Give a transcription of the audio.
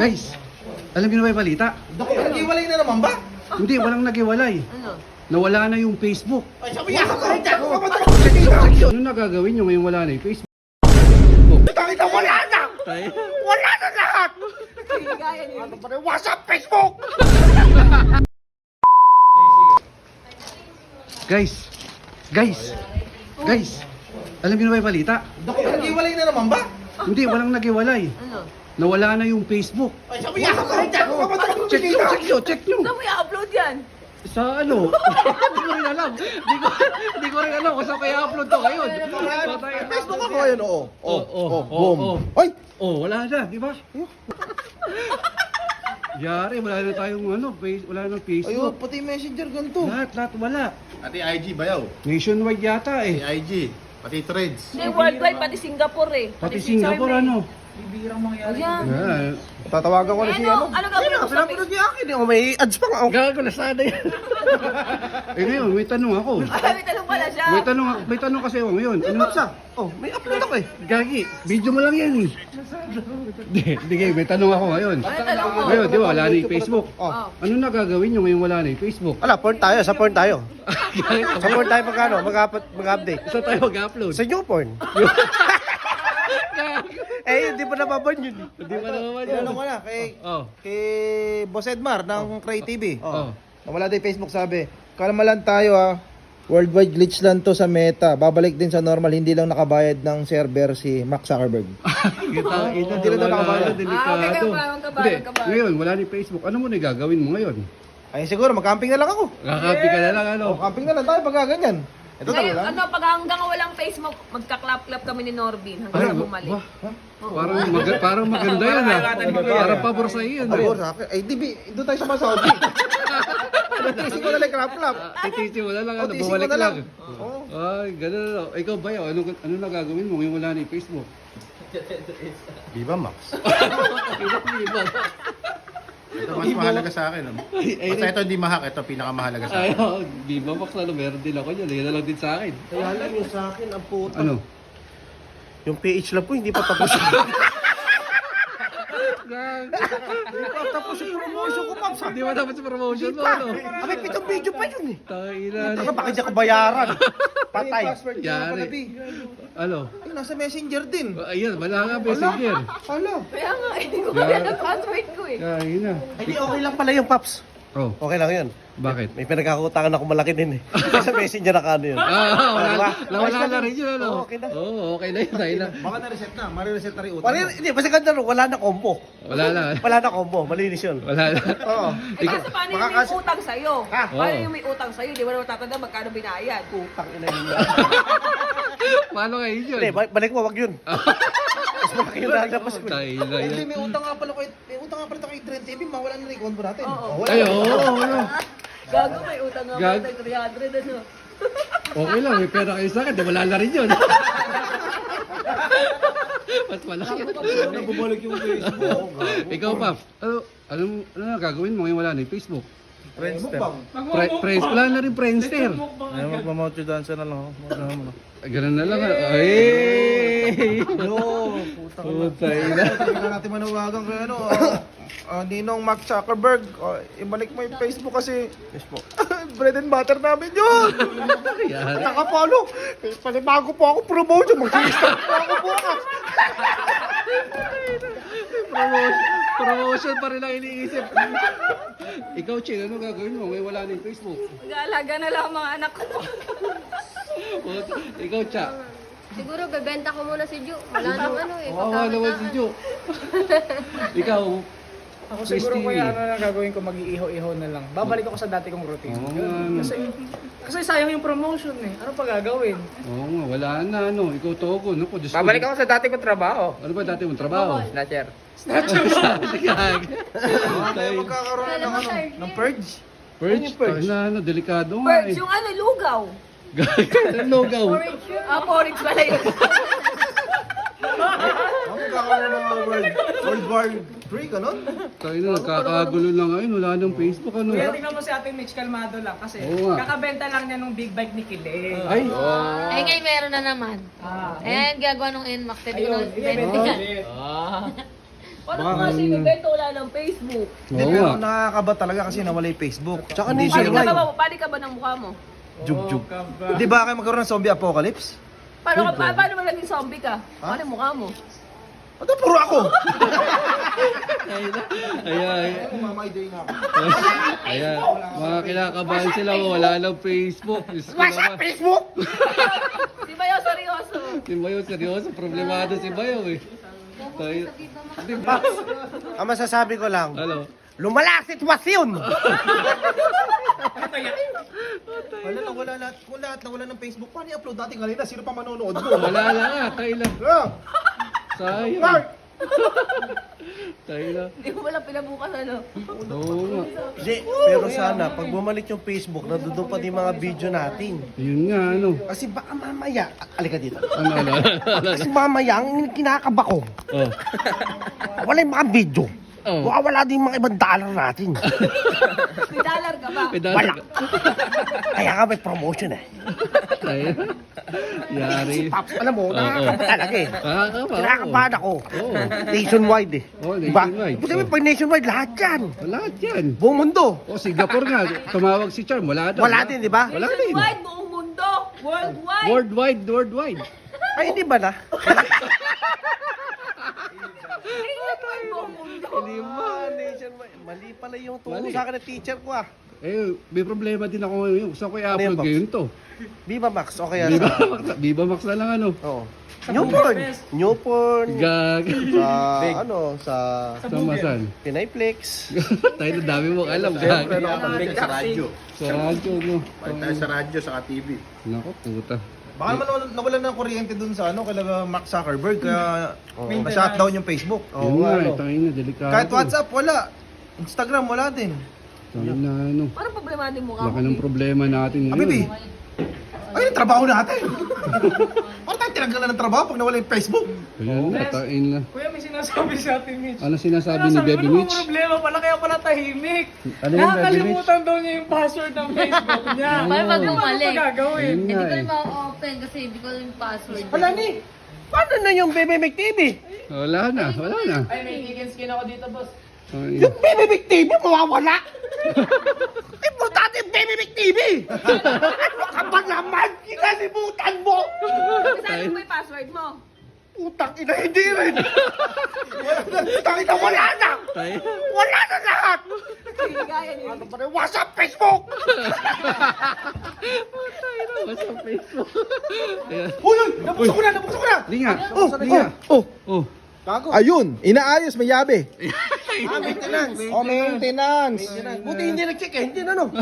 Guys, alam niyo na ba yung balita? Nag-iwalay na naman ba? Hindi, walang nagiwalay. Ano? Nawala na yung Facebook. Ay, sabi niya, kakakita ko ka ba Ano na gagawin nyo ngayong wala na yung Facebook? Nakita, wala na! Wala na lahat! Niyo. Ano pa rin, WhatsApp, Facebook! Guys, guys, guys, alam niyo na ba yung balita? Nag-iwalay na naman ba? Hindi, walang nagiwalay. Ano? Nawala na yung Facebook. Ay, sabi niya, ka ba Check nyo, check nyo, check nyo. Saan mo i-upload yan? Sa ano? Hindi ko rin alam. Hindi ko, hindi ko rin alam kung saan kaya upload to ngayon. Facebook ako, ayun, oo. Oh, oh, oh, boom. oh. Ay! Oh, wala na, di ba? Yari, wala na tayong ano, face, wala na Ayun, Facebook. pati messenger ganito. Lahat, lahat wala. Pati IG bayaw. Nationwide yata Pati eh. IG. Pati threads. Hindi, worldwide, pati Singapore eh. Pati Singapore ano. Ayan. Yeah. Tatawagan ko na si ano? ano. Ano gagawin mo sa Pinapanood niya akin eh. Oh, may ads pa nga. Oh. Gago na sana yan. eh ngayon, may tanong ako. May tanong pala siya. May tanong, may tanong kasi ako ngayon. Ano Sa? Oh, may upload ako eh. Gagi, video mo lang yan eh. Di, di kayo, may tanong ako ngayon. Ano tanong mo? Ngayon, di ba, wala na yung Facebook. Oh. Oh. Ano na gagawin nyo ngayon wala na yung Facebook? Ala, porn tayo. Sa porn tayo. Sa porn tayo magkano? Mag-up- Mag-update. Saan tayo mag-upload? Sa new porn. Eh, hindi pa nababan yun. Hindi pa Eh, yun. ano ko na, kay, Oh. kay Boss Edmar ng Cray TV. Oh. Nawala din Facebook sabi, kalma lang tayo ha. Worldwide glitch lang to sa meta. Babalik din sa normal, hindi lang nakabayad ng server si Mark Zuckerberg. Kita, Hindi na daw nakabayad. Ah, okay, kabayan, kabayan, Hindi, kabayan. ngayon, wala ni Facebook. Ano mo na gagawin mo ngayon? Ay siguro, mag-camping na lang ako. Kakapi ka na lang, ano? Oh, camping na lang tayo pag ganyan. Ito Ngayon, talaga. ano, pag hanggang walang Facebook, magka-clap-clap kami ni Norbin hanggang Ay, bumalik. wah, Parang, mag parang maganda yan, ha? Parang pabor sa iyo, Ay, no? sa akin. Ay, di, bi- doon tayo sa Masaudi. Natising ko na lang crap-clap. Titisi mo na lang, ano? Tising ko Bumalik na lang. lang. Oo. Ay, ganun na. Ikaw ba yun? Ano, ano na gagawin mo ngayon wala ni Facebook? Viva Max. Iba. Ito mas mahalaga sa akin. Ano? Ay, Basta ito hindi mahak. Ito pinakamahalaga sa akin. di ba, Max? Ano, meron din ako yun. Yan na lang din sa akin. Kaya lang yung sa akin, ang puto. Ano? Yung PH lang po, hindi pa tapos. Hindi pa tapos yung promotion ko, Pops. Di ba dapat sa promotion mo, ano? Abay, pitong video pa yun eh. Tangina. Taka, bakit siya kabayaran? Patay. Yari. Ano? Ay, nasa messenger din. Oh, Ayan, wala nga messenger. Hala. Kaya nga, hindi ko kaya ng password ko eh. Tangina. Ay, di, okay lang pala yung Pops. Oh, Okay lang yun. bakit? May pinagkakutangan ako malaki din eh. Sa messenger na kano yun. Ah, wala, Diba? nawala na rin yun, ano? Oo, okay na. Oo, okay na yun, tayo na. Baka na-reset na. Mari-reset na rin utang. hindi, basta ganda rin. Wala na combo. Wala na. Wala na combo. Malinis yun. Wala na. Oo. Eh, kasi paano yung may utang sa'yo? Ha? Paano yung may utang sa'yo? Di ba naman tatanda magkano binayad? Utang ina yun. Paano kayo yun? Hindi, ba- balik mo, wag yun. Mas malaki yung naglabas ko. Na Hindi, may utang nga pala ko. Trent TV. Mawala na rin yung combo natin. Oo. Oh, wala. Ay, oo, oo, oo. Gago, may utang nga Gag- tayo 300 ano. Okay lang, may pera kayo sa akin, di wala na rin yun. Mas malaki. Bumalik yung Facebook. Ikaw, Pap, ano, ano, ano na gagawin mo ngayon wala na yung Facebook? Friendster. Pre friends, wala na rin Friendster. Ay, magmamout yung dancer na lang. ako. Ay, Ganun na lang. ah. Ay! Yo, putang. Putay na. Tingnan natin manawagan kay ano, ah, ah, Ninong Mark Zuckerberg, ah, ibalik mo yung Facebook kasi Facebook. bread and butter namin yun. Yan. Nakapalo. Panibago po ako promotion. Mag-i-start po ako bukas. Promotion, promotion pa rin ang iniisip. Ikaw, Chin, ano gagawin mo ngayon wala na yung Facebook? Nag-aalaga na lang ang mga anak ko. Ikaw, Cha. Siguro bebenta ko muna si Ju. Wala nang ano eh. Kawawa naman si Jo. Ikaw, Ako siguro TV. kuya ano na gagawin ko mag-iiho-iho na lang. Babalik ako sa dati kong routine. Oo Ganun. ano. Kasi, kasi sayang yung promotion eh. Ano pa gagawin? Oo nga, wala na ano. Ikaw to ako. Naku, Diyos ko. Babalik ako sa dati kong trabaho. Ano ba dati mong trabaho? Snatcher. Gag. Tayo magkakaroon na ng ano, ng purge. Purge? Ano yung purge? Na, ano, delikado nga Birds, eh. yung ano, lugaw. Gag. Logaw. Ah, porridge pala yun. Ang magkakaroon ng mga world, world war 3, ganun? Tayo na, nagkakagulo na ngayon. Wala nang Facebook, ano. Kuya, tingnan mo si Ate Mitch, kalmado lang. Kasi Oo nga. kakabenta lang niya nung big bike ni Kile. Ay, Ay, ngayon meron na naman. Ah. Ayan, gagawa nung NMAX. Pwede ko Ayun, na iya, benta benta dyan. ulit. Paano nga si Bebento wala ng Facebook? Hindi, Oo pero nga. nakakaba talaga kasi nawala yung Facebook. Tsaka hindi Pali siya ka ba, pali ka ba ng mukha mo? Jug-jug. Di ba kayo magkaroon ng zombie apocalypse? Paano, ka, pa, paano mo naging zombie ka? Paano yung mukha mo? Ano puro ako? Ayan, Mamay-day na ako. ayan. Mga kinakabahan sila, wala lang Facebook. What's up, Facebook? Si Bayo, seryoso. Si Bayo, seryoso, problemado si Bayo eh. Tayo. Di ba? Ang masasabi ko lang, Ano? lumala ang sitwasyon! Wala na, wala lahat. Kung lahat na wala ng Facebook, paano i-upload natin kanina? Sino pa manonood mo? Wala na nga, tayo lang. Ah, Sayang. Mark! Tayo lang. Hindi mo wala pinabukas ano. Oo nga. Hindi, pero sana, pag bumalik yung Facebook, nandun pa din mga video natin. Yun nga, ano. Kasi baka mamaya, alika dito. Ano, ano, ano, ano. Kasi mamaya, ang kinakaba ko, Oh. wala yung mga video. Oh. Baka wala din mga ibang dollar natin. May dollar ka ba? Pedala Wala. ka. Kaya nga may promotion eh. Tayo. Yari. Pops, alam mo, nakakaba talaga eh. Nakakaba. Kinakabahan ako. Oo. Nationwide eh. Oo, Diba? nationwide. Ibig sabihin, pag nationwide, lahat yan. Wala yan. Buong mundo. O, Singapore nga. Tumawag si Charm. Wala daw. Wala din, di ba? Wala din. Worldwide, buong mundo. Worldwide. Worldwide, worldwide. Ay, hindi ba na? Hindi mo. Ah, nationwide. Mali pala yung turo Mali. sa akin ng teacher ko ah. Eh, may problema din ako ngayon. Gusto ko Ano i-upload yan, Pops? ngayon to. Viva Max, o kaya Viva sa... Max, Viva Max na lang ano. Oo. Newporn. Newporn. Gag. Sa, ano, sa Samasan. Pinayflex. Tayo na dami mong alam. Gag. sa radyo. Sa radyo, no. Balik tayo sa radyo, saka TV. Nako, puta. Baka naman nawala- nawalan ng kuryente dun sa ano, kaya Mark Zuckerberg, kaya na-shutdown yung Facebook. Yun nga, eh, tayo na, delikado. Kahit WhatsApp, wala. Instagram, wala din. Tayo na, ano. Paano problema din mukha? Laki ng problema natin Ah, ngayon. Ay, yung trabaho natin. Ano tayo tinanggalan ng trabaho pag nawala yung Facebook? Ayan na, tain na. Kuya, may sinasabi sa atin, Mitch. Ano sinasabi ni Ano, Baby ano Mitch? problema pala, kaya pala tahimik. Ano yung Baby Mitch? Nakakalimutan daw niya yung password ng Facebook niya. Paano pag Ano bumalik? pa gagawin? Hindi nga ko eh. na ma-open kasi hindi ko yung password. Wala ni. Paano na yung Bebe Make TV? Wala na, wala na. Ay, may chicken skin ako dito, boss. Ay, Yung Bebe Make TV, mawawala. Importante yung Bebe Make TV. ano ka ba naman? Kinalimutan mo. Sabi mo yung password mo. Utang ina, hindi rin. Wala na. Utang ina, wala na. Wala na lahat. Ano ba yung WhatsApp, Facebook? What's up, Facebook? Ayan. Uy, uy! Nabuksan ko na, nabuksan ko na! Linga, linga. Oh, Oh, Ayun, inaayos, may yabe. Ah, maintenance. Oh, maintenance. Buti hindi nag-check eh, hindi na no.